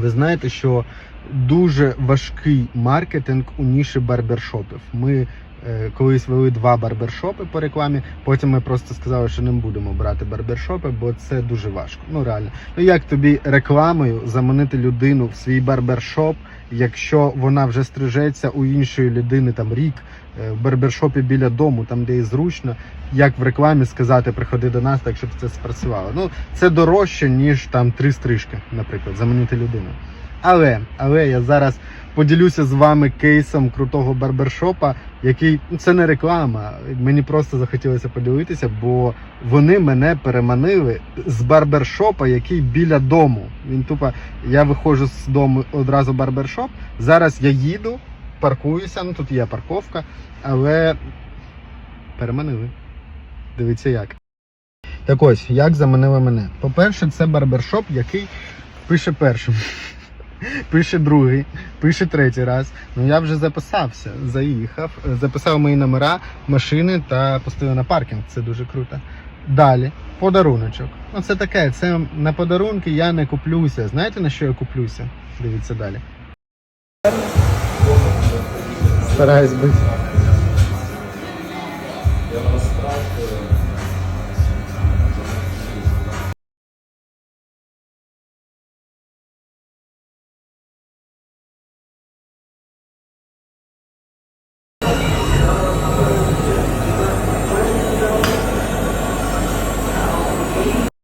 Ви знаєте, що дуже важкий маркетинг у ніші барбершопів. Ми колись вели два барбершопи по рекламі. Потім ми просто сказали, що не будемо брати барбершопи, бо це дуже важко. Ну реально. Ну як тобі рекламою заманити людину в свій барбершоп, якщо вона вже стрижеться у іншої людини там рік е, в барбершопі біля дому, там де їй зручно, як в рекламі сказати, приходи до нас, так щоб це спрацювало. Ну це дорожче ніж там три стрижки, наприклад, заманити людину. Але, але я зараз поділюся з вами кейсом крутого барбершопа, який ну, це не реклама. Мені просто захотілося поділитися, бо вони мене переманили з барбершопа, який біля дому. Він тупо, я виходжу з дому одразу барбершоп. Зараз я їду, паркуюся. Ну тут є парковка, але переманили. Дивіться як. Так ось, як заманили мене. По-перше, це барбершоп, який пише першим пише другий, пише третій раз. Ну я вже записався, заїхав, е, записав мої номера, машини та поставив на паркінг. Це дуже круто. Далі подаруночок. Ну це таке, це на подарунки я не куплюся. Знаєте на що я куплюся? Дивіться далі. Стараюсь бути.